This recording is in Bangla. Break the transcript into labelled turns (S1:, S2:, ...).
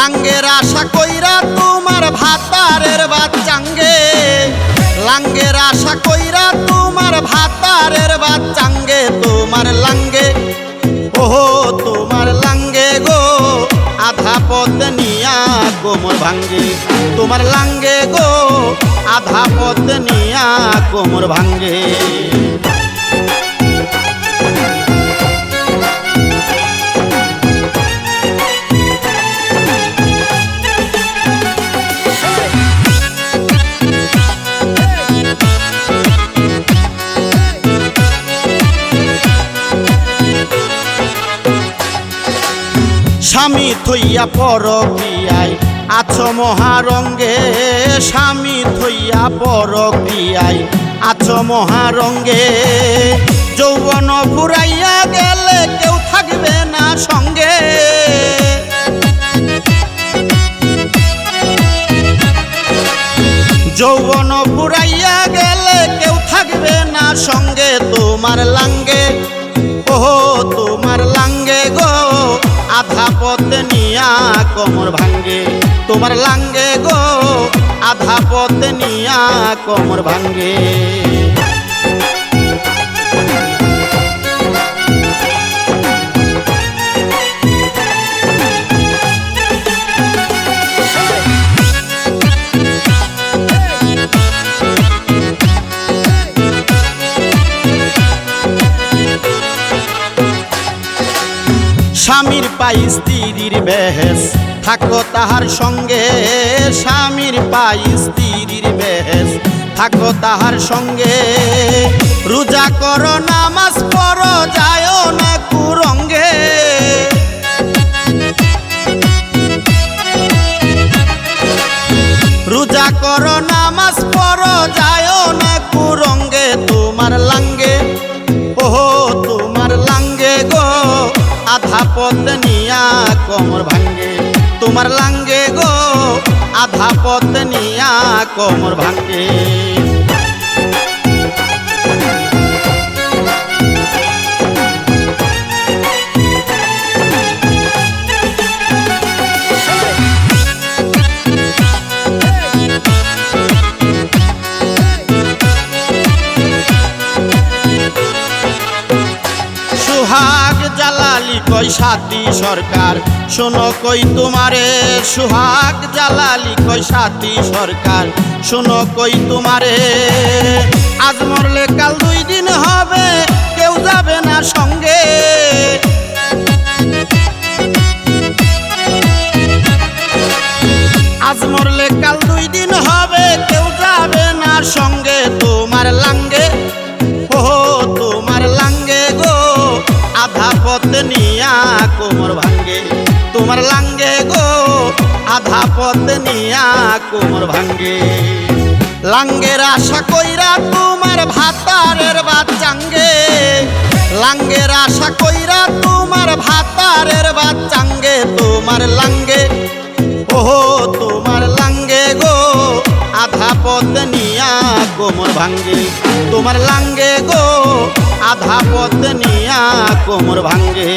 S1: লাঙ্গের আশা কইরা তোমার ভাতারের বাচ্চাঙ্গে। লাঙ্গের আশা কইরা তোমার ভাতারের বাচ্চাঙ্গে, তোমার লাঙ্গে। ওহো, তোমার লাঙ্গে গো, আধা পথ নিয়া কোমর ভাঙ্গে। তোমার লাঙ্গে গো, আধা পথ নিয়া কোমর ভাঙ্গে। স্বামী থইয়া পর ক্রিয়ায় আছো মহারঙ্গে। স্বামী থইয়া পর ক্রিয়ায় আছো মহারঙ্গে। যৌবন ফুরাইয়া গেলে কেউ থাকবে না সঙ্গে। যৌবন ফুরাইয়া গেলে কেউ থাকবে না সঙ্গে। তোমার লাঙ্গে, ওহো, তোমার কোমর ভাঙ্গে তোমার লাঙ্গে গো আধা পথ নিয়া কোমর ভাঙ্গে। পাই স্ত্রীর বেহেস থাকো তাহার সঙ্গে, স্বামীর পাই স্ত্রীর বেহেস থাকো তাহার সঙ্গে, রোজা করো, নামাজ পড়ো যায় না কুরঙ্গে। রোজা করো, নামাজ পড়ো যায় না কুরঙ্গে। তোমার লাঙ্গে, ওহো আধা পথ নিয়া কোমর ভাঙ্গে। তোমার লাঙ্গে গো আধা পথ নিয়া কোমর ভাঙ্গে। কই সাথী সরকার? শোনো কই তোমারে সুহাগ জালালি কই সাথী সরকার? শোনো কই তোমারে, আজ মরলে কাল দুই দিন হবে, কেউ যাবে না সঙ্গে। আজ মরলে কাল দুই দিন হবে, কেউ যাবে না সঙ্গে। তোমার লাঙ্গে কোমর ভাঙ্গে, তোমার লাঙ্গে গো, আধা পথ নিয়া কোমর ভাঙ্গে। লাঙ্গের আশা কইরা তোমার ভাতারের বাচ্চাঙ্গে লাঙ্গের আশা কইরা তোমার ভাতারের বাচ্চাঙ্গে তোমার লাঙ্গে। ওহো, তোমার লাঙ্গে গো, আধা পথ নিয়া কোমর ভাঙ্গে। তোমার লাঙ্গে গো, আধা পথ নিয়া কোমর ভাঙ্গে।